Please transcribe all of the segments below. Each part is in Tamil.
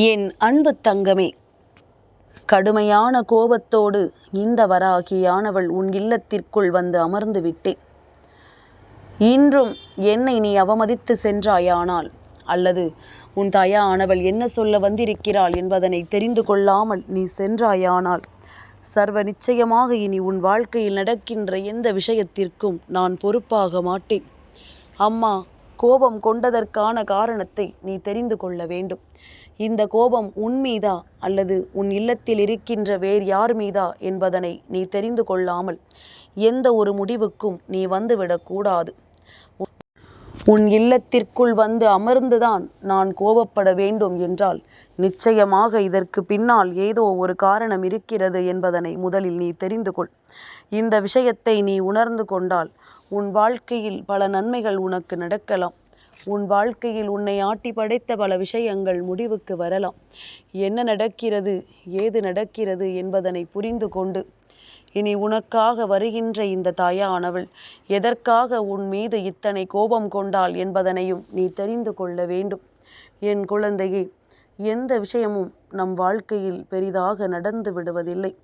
என் அன்பு தங்கமே கடுமையான கோபத்தோடு இந்த வராகியானவள் உன் இல்லத்திற்குள் வந்து அமர்ந்து விட்டேன். இன்றும் என்னை நீ அவமதித்து சென்றாயானால் அல்லது உன் தாயானவள் என்ன சொல்ல வந்திருக்கிறாள் என்பதனை தெரிந்து கொள்ளாமல் நீ சென்றாயானால் சர்வ நிச்சயமாக இனி உன் வாழ்க்கையில் நடக்கின்ற எந்த விஷயத்திற்கும் நான் பொறுப்பாக மாட்டேன். அம்மா கோபம் கொண்டதற்கான காரணத்தை நீ தெரிந்து கொள்ள வேண்டும். இந்த கோபம் உன் மீதா அல்லது உன் இல்லத்தில் இருக்கின்ற வேறு யார் மீதா என்பதனை நீ தெரிந்து கொள்ளாமல் எந்த ஒரு முடிவுக்கும் நீ வந்துவிடக்கூடாது உன் இல்லத்திற்குள் வந்து அமர்ந்துதான் நான் கோபப்பட வேண்டும் என்றால் நிச்சயமாக இதற்கு பின்னால் ஏதோ ஒரு காரணம் இருக்கிறது என்பதனை முதலில் நீ தெரிந்து கொள். இந்த விஷயத்தை நீ உணர்ந்து கொண்டால் உன் வாழ்க்கையில் பல நன்மைகள் உனக்கு நடக்கலாம். உன் வாழ்க்கையில் உன்னை ஆட்டி படைத்த பல விஷயங்கள் முடிவுக்கு வரலாம். என்ன நடக்கிறது ஏது நடக்கிறது என்பதனை புரிந்து கொண்டு. இனி உனக்காக வருகின்ற இந்த தாயானவள் எதற்காக உன் மீது இத்தனை கோபம் கொண்டாள் என்பதனையும் நீ தெரிந்து கொள்ள வேண்டும். என் குழந்தையே எந்த விஷயமும் நம் வாழ்க்கையில் பெரிதாக நடந்து விடுவதில்லை.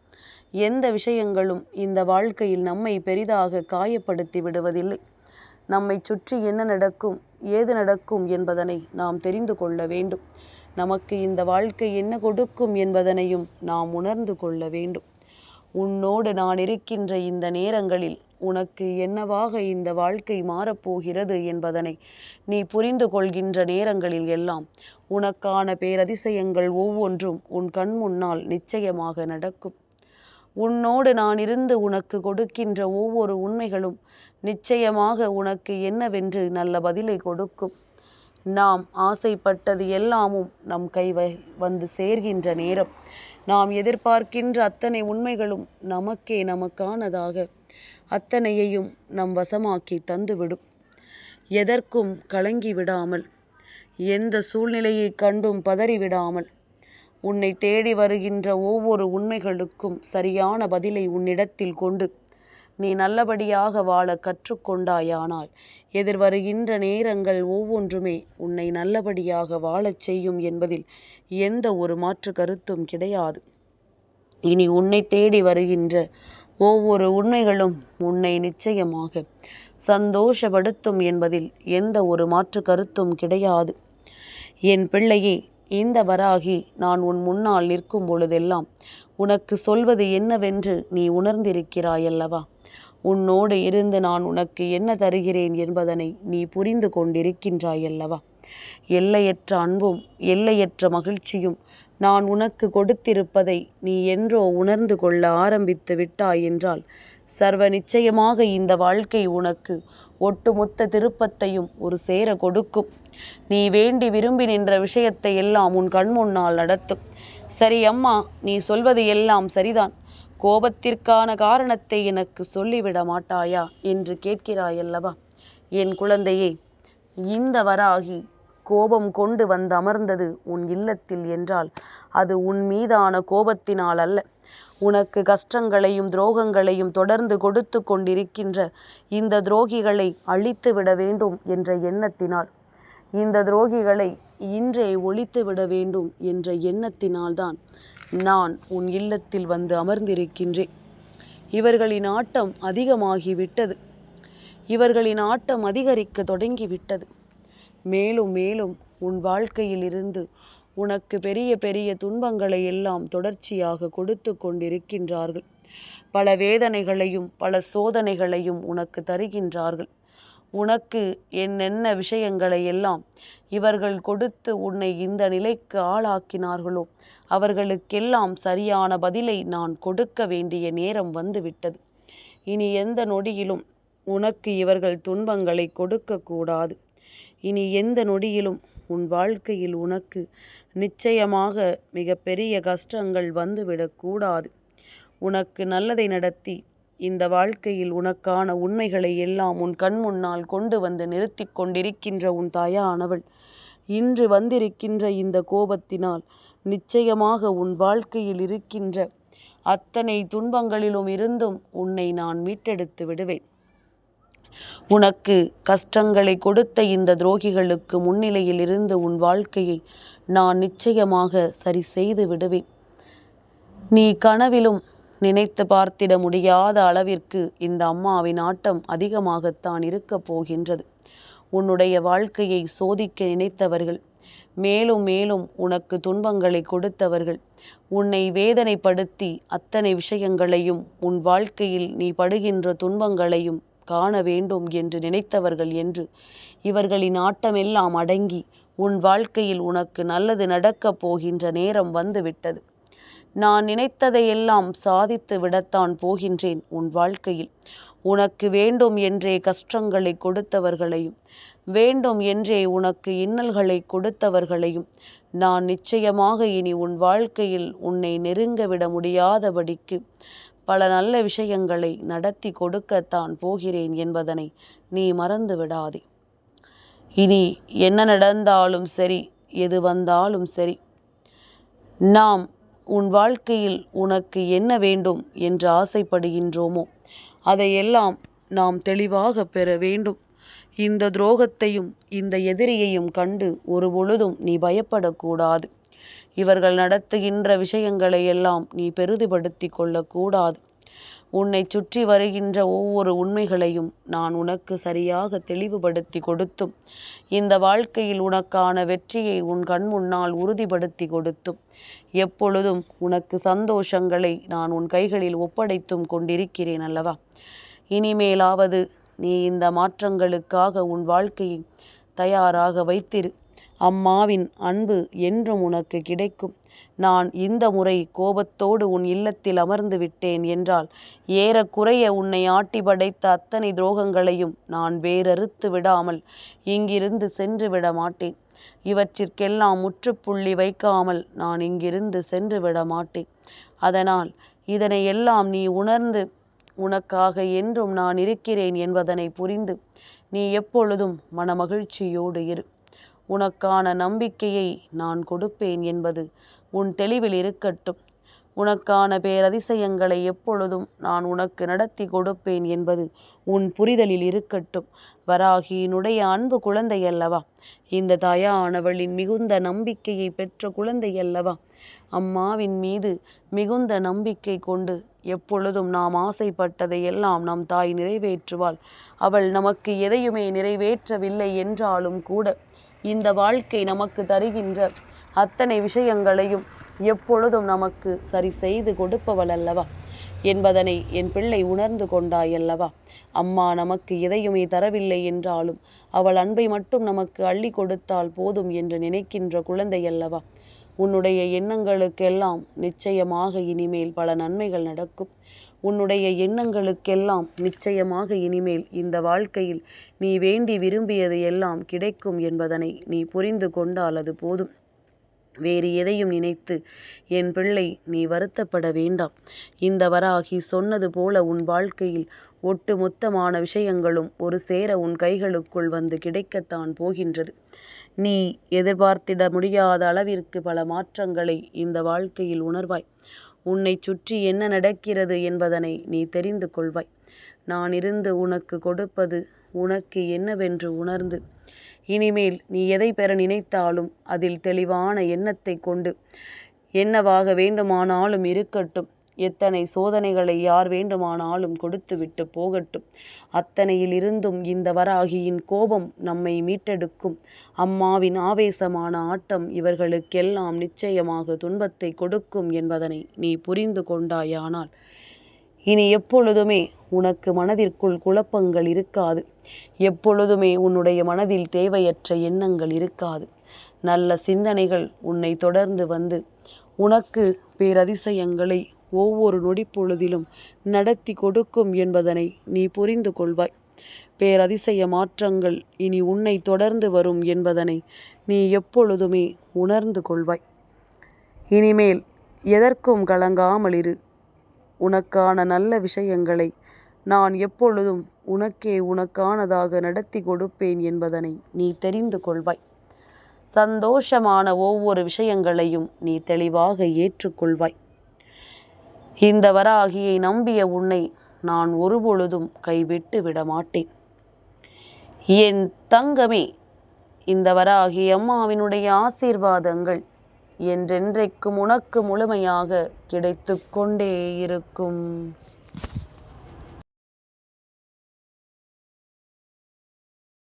எந்த விஷயங்களும் இந்த வாழ்க்கையில் நம்மை பெரிதாக காயப்படுத்தி விடுவதில்லை. நம்மை சுற்றி என்ன நடக்கும் ஏது நடக்கும் என்பதனை நாம் தெரிந்து கொள்ள வேண்டும். நமக்கு இந்த வாழ்க்கை என்ன கொடுக்கும் என்பதனையும் நாம் உணர்ந்து கொள்ள வேண்டும். உன்னோடு நான் இருக்கின்ற இந்த நேரங்களில் உனக்கு என்னவாக இந்த வாழ்க்கை மாறப்போகிறது என்பதனை நீ புரிந்து கொள்கின்ற நேரங்களில் எல்லாம் உனக்கான பேரதிசயங்கள் ஒவ்வொன்றும் உன் கண் முன்னால் நிச்சயமாக நடக்கும். உன்னோடு நான் இருந்து உனக்கு கொடுக்கின்ற ஒவ்வொரு உண்மைகளும் நிச்சயமாக உனக்கு என்னவென்று நல்ல பதிலை கொடுக்கும். நாம் ஆசைப்பட்டது எல்லாமும் நம் கை வந்து சேர்கின்ற நேரம். நாம் எதிர்பார்க்கின்ற அத்தனை உண்மைகளும் நமக்கே நமக்கானதாக. அத்தனையையும் நம் வசமாக்கி தந்துவிடும். எதற்கும் கலங்கி விடாமல் எந்த சூழ்நிலையை கண்டும் பதறிவிடாமல் உன்னை தேடி வருகின்ற ஒவ்வொரு உண்மைகளுக்கும் சரியான பதிலை உன்னிடத்தில் கொண்டு நீ நல்லபடியாக வாழ கற்றுக்கொண்டாயானால் எதிர்வருகின்ற நேரங்கள் ஒவ்வொன்றுமே உன்னை நல்லபடியாக வாழச் செய்யும் என்பதில் எந்த ஒரு மாற்று கருத்தும் கிடையாது. இனி உன்னை தேடி வருகின்ற ஒவ்வொரு உண்மைகளும் உன்னை நிச்சயமாக சந்தோஷப்படுத்தும் என்பதில் எந்த ஒரு மாற்று கருத்தும் கிடையாது. என் பிள்ளையே இந்த வராகி நான் உன் முன்னால் நிற்கும் பொழுதெல்லாம் உனக்கு சொல்வது என்னவென்று நீ உணர்ந்திருக்கிறாயல்லவா? உன்னோடு இருந்து நான் உனக்கு என்ன தருகிறேன் என்பதனை நீ புரிந்து கொண்டிருக்கின்றாயல்லவா? எல்லையற்ற அன்பும் எல்லையற்ற மகிழ்ச்சியும் நான் உனக்கு கொடுத்திருப்பதை நீ என்றோ உணர்ந்து கொள்ள ஆரம்பித்து விட்டாய் என்றால் சர்வ நிச்சயமாக இந்த வாழ்க்கை உனக்கு ஒட்டுமொத்த திருப்பத்தையும் ஒரு சேர கொடுக்கும். நீ வேண்டி விரும்பி நின்ற விஷயத்தை எல்லாம் உன் கண் முன்னால் நடத்தும். சரி அம்மா நீ சொல்வது எல்லாம் சரிதான். கோபத்திற்கான காரணத்தை எனக்கு சொல்லிவிட மாட்டாயா? என்று கேட்கிறாயல்லவா என் குழந்தையே இந்த வராகி கோபம் கொண்டு வந்து அமர்ந்தது உன் இல்லத்தில் என்றால் அது உன் மீதான கோபத்தினால் அல்ல. உனக்கு கஷ்டங்களையும் துரோகங்களையும் தொடர்ந்து கொடுத்து கொண்டிருக்கின்ற இந்த துரோகிகளை அழித்து விட வேண்டும் என்ற எண்ணத்தினால். இந்த துரோகிகளை இன்றே ஒழித்து விட வேண்டும் என்ற எண்ணத்தினால்தான் நான் உன் இல்லத்தில் வந்து அமர்ந்திருக்கின்றேன். இவர்களின் ஆட்டம் அதிகமாகிவிட்டது. இவர்களின் ஆட்டம் அதிகரிக்க தொடங்கிவிட்டது. மேலும் மேலும் உன் வாழ்க்கையில் இருந்து உனக்கு பெரிய பெரிய துன்பங்களை எல்லாம் தொடர்ச்சியாக கொடுத்து கொண்டிருக்கின்றார்கள். பல வேதனைகளையும் பல சோதனைகளையும் உனக்கு தருகின்றார்கள். உனக்கு என்னென்ன விஷயங்களை எல்லாம் இவர்கள் கொடுத்து உன்னை இந்த நிலைக்கு ஆளாக்கினார்களோ அவர்களுக்கெல்லாம் சரியான பதிலை நான் கொடுக்க வேண்டிய நேரம் வந்துவிட்டது. இனி எந்த நொடியிலும் உனக்கு இவர்கள் துன்பங்களை கொடுக்கக்கூடாது. இனி எந்த நொடியிலும் உன் வாழ்க்கையில் உனக்கு நிச்சயமாக மிகப்பெரிய கஷ்டங்கள் வந்துவிடக்கூடாது உனக்கு நல்லதை நடத்தி இந்த வாழ்க்கையில் உனக்கான உண்மைகளை எல்லாம் உன் கண் முன்னால் கொண்டு வந்து நிறுத்தி கொண்டிருக்கின்ற உன் தாயானவள். இன்று வந்திருக்கின்ற இந்த கோபத்தினால் நிச்சயமாக உன் வாழ்க்கையில் இருக்கின்ற அத்தனை துன்பங்களிலும் இருந்தும் உன்னை நான் மீட்டெடுத்து விடுவேன். உனக்கு கஷ்டங்களை கொடுத்த இந்த துரோகிகளுக்கு முன்னிலையில் இருந்து உன் வாழ்க்கையை நான் நிச்சயமாக சரி செய்து விடுவேன். நீ கனவிலும் நினைத்து பார்த்திட முடியாத அளவிற்கு இந்த அம்மாவின் ஆட்டம் அதிகமாகத்தான் இருக்கப் போகின்றது. உன்னுடைய வாழ்க்கையை சோதிக்க நினைத்தவர்கள் மேலும் மேலும் உனக்கு துன்பங்களை கொடுத்தவர்கள் உன்னை வேதனைப்படுத்தி அத்தனை விஷயங்களையும் உன் வாழ்க்கையில் நீ படுகின்ற துன்பங்களையும் காண வேண்டும் என்று நினைத்தவர்கள் என்று இவர்களின் ஆட்டமெல்லாம் அடங்கி உன் வாழ்க்கையில் உனக்கு நல்லது நடக்கப் போகின்ற நேரம் வந்துவிட்டது. நான் நினைத்ததையெல்லாம் சாதித்து விடத்தான் போகின்றேன் உன் வாழ்க்கையில். உனக்கு வேண்டும் என்றே கஷ்டங்களை கொடுத்தவர்களையும் வேண்டும் என்றே உனக்கு இன்னல்களை கொடுத்தவர்களையும் நான் நிச்சயமாக இனி உன் வாழ்க்கையில் உன்னை நெருங்க விட முடியாதபடிக்கு பல நல்ல விஷயங்களை நடத்தி கொடுக்கத்தான் போகிறேன் என்பதனை நீ மறந்து விடாதே இனி என்ன நடந்தாலும் சரி எது வந்தாலும் சரி நாம் உன் வாழ்க்கையில் உனக்கு என்ன வேண்டும் என்று ஆசைப்படுகின்றோமோ அதையெல்லாம் நாம் தெளிவாக பெற வேண்டும். இந்த துரோகத்தையும் இந்த எதிரியையும் கண்டு ஒரு பொழுதும் நீ பயப்படக்கூடாது. இவர்கள் நடத்துகின்ற விஷயங்களை எல்லாம் நீ பெருதிப்படுத்தி கொள்ளக்கூடாது. உன்னை சுற்றி வருகின்ற ஒவ்வொரு உண்மைகளையும் நான் உனக்கு சரியாக தெளிவுபடுத்தி கொடுத்தும். இந்த வாழ்க்கையில் உனக்கான வெற்றியை உன் கண் முன்னால் உறுதிப்படுத்தி கொடுத்தும். எப்பொழுதும் உனக்கு சந்தோஷங்களை நான் உன் கைகளில் ஒப்படைத்தும் கொண்டிருக்கிறேன் அல்லவா? இனிமேலாவது நீ இந்த மாற்றங்களுக்காக உன் வாழ்க்கையை தயாராக வைத்திரு. அம்மாவின் அன்பு என்றும் உனக்கு கிடைக்கும். நான் இந்த முறை கோபத்தோடு உன் இல்லத்தில் அமர்ந்து விட்டேன் என்றால் ஏறக்குறைய உன்னை ஆட்டி படைத்த அத்தனை துரோகங்களையும் நான் வேறறுத்து விடாமல் இங்கிருந்து சென்று விட மாட்டேன். இவற்றிற்கெல்லாம் முற்றுப்புள்ளி வைக்காமல் நான் இங்கிருந்து சென்று விட மாட்டேன். அதனால் இதனை எல்லாம் நீ உணர்ந்து உனக்காக என்றும் நான் இருக்கிறேன் என்பதனை புரிந்து நீ எப்பொழுதும் மனமகிழ்ச்சியோடு இரு. உனக்கான நம்பிக்கையை நான் கொடுப்பேன் என்பது உன் தெளிவில் இருக்கட்டும். உனக்கான பேரதிசயங்களை எப்பொழுதும் நான் உனக்கு நடத்தி கொடுப்பேன் என்பது உன் புரிதலில் இருக்கட்டும். வராகியினுடைய அன்பு குழந்தை அல்லவா இந்த தாயானவளின் மிகுந்த நம்பிக்கையை பெற்ற குழந்தை அல்லவா அம்மாவின் மீது மிகுந்த நம்பிக்கை கொண்டு எப்பொழுதும் நாம் ஆசைப்பட்டதை எல்லாம் நம் தாய் நிறைவேற்றுவாள். அவள் நமக்கு எதையுமே நிறைவேற்றவில்லை என்றாலும் கூட இந்த வாழ்க்கை நமக்கு தருகின்ற அத்தனை விஷயங்களையும் எப்பொழுதும் நமக்கு சரி செய்து கொடுப்பவள் அல்லவா? என்பதனை என் பிள்ளை உணர்ந்து கொண்டாயல்லவா அம்மா நமக்கு எதையுமே தரவில்லை என்றாலும் அவள் அன்பை மட்டும் நமக்கு அள்ளி கொடுத்தால் போதும் என்று நினைக்கின்ற குழந்தை அல்லவா? உன்னுடைய எண்ணங்களுக்கெல்லாம் நிச்சயமாக இனிமேல் பல நன்மைகள் நடக்கும். உன்னுடைய எண்ணங்களுக்கெல்லாம் நிச்சயமாக இனிமேல் இந்த வாழ்க்கையில் நீ வேண்டி விரும்பியது எல்லாம் கிடைக்கும் என்பதனை நீ புரிந்து கொண்டால் அது போதும். வேறு எதையும் நினைத்து என் பிள்ளை நீ வருத்தப்பட வேண்டாம். இந்த வராகி சொன்னது போல உன் வாழ்க்கையில் ஒட்டு மொத்தமான விஷயங்களும் ஒரு சேர உன் கைகளுக்குள் வந்து கிடைக்கத்தான் போகின்றது. நீ எதிர்பார்த்திட முடியாத அளவிற்கு பல மாற்றங்களை இந்த வாழ்க்கையில் உணர்வாய். உன்னை சுற்றி என்ன நடக்கிறது என்பதனை நீ தெரிந்து கொள்வாய். நான் இருந்து உனக்கு கொடுப்பது உனக்கு என்னவென்று உணர்ந்து இனிமேல் நீ எதை பெற நினைத்தாலும் அதில் தெளிவான எண்ணத்தை கொண்டு என்னவாக வேண்டுமானாலும் இருக்கட்டும். எத்தனை சோதனைகளை யார் வேண்டுமானாலும் கொடுத்துவிட்டு போகட்டும். அத்தனையில் இருந்தும் இந்த வராகியின் கோபம் நம்மை மீட்டெடுக்கும். அம்மாவின் ஆவேசமான ஆட்டம் இவர்களுக்கெல்லாம் நிச்சயமாக துன்பத்தை கொடுக்கும் என்பதனை நீ புரிந்து கொண்டாயானால் இனி எப்பொழுதுமே உனக்கு மனதிற்குள் குழப்பங்கள் இருக்காது. எப்பொழுதுமே உன்னுடைய மனதில் தேவையற்ற எண்ணங்கள் இருக்காது. நல்ல சிந்தனைகள் உன்னை தொடர்ந்து வந்து உனக்கு பேரதிசயங்களை ஒவ்வொரு நொடிப்பொழுதிலும் நடத்தி கொடுக்கும் என்பதனை நீ புரிந்து கொள்வாய். பேரதிசய மாற்றங்கள் இனி உன்னை தொடர்ந்து வரும் என்பதனை நீ எப்பொழுதுமே உணர்ந்து கொள்வாய். இனிமேல் எதற்கும் கலங்காமல் இரு. உனக்கான நல்ல விஷயங்களை நான் எப்பொழுதும் உனக்கே உனக்கானதாக நடத்தி கொடுப்பேன் என்பதனை நீ தெரிந்து கொள்வாய். சந்தோஷமான ஒவ்வொரு விஷயங்களையும் நீ தெளிவாக ஏற்றுக்கொள்வாய். இந்த வராகியை நம்பிய உன்னை நான் ஒருபொழுதும் கைவிட்டு விட மாட்டேன் என் தங்கமே இந்த வராகி அம்மாவினுடைய ஆசீர்வாதங்கள் என்றென்றைக்கும் உனக்கு முழுமையாக கிடைத்து கொண்டே இருக்கும்.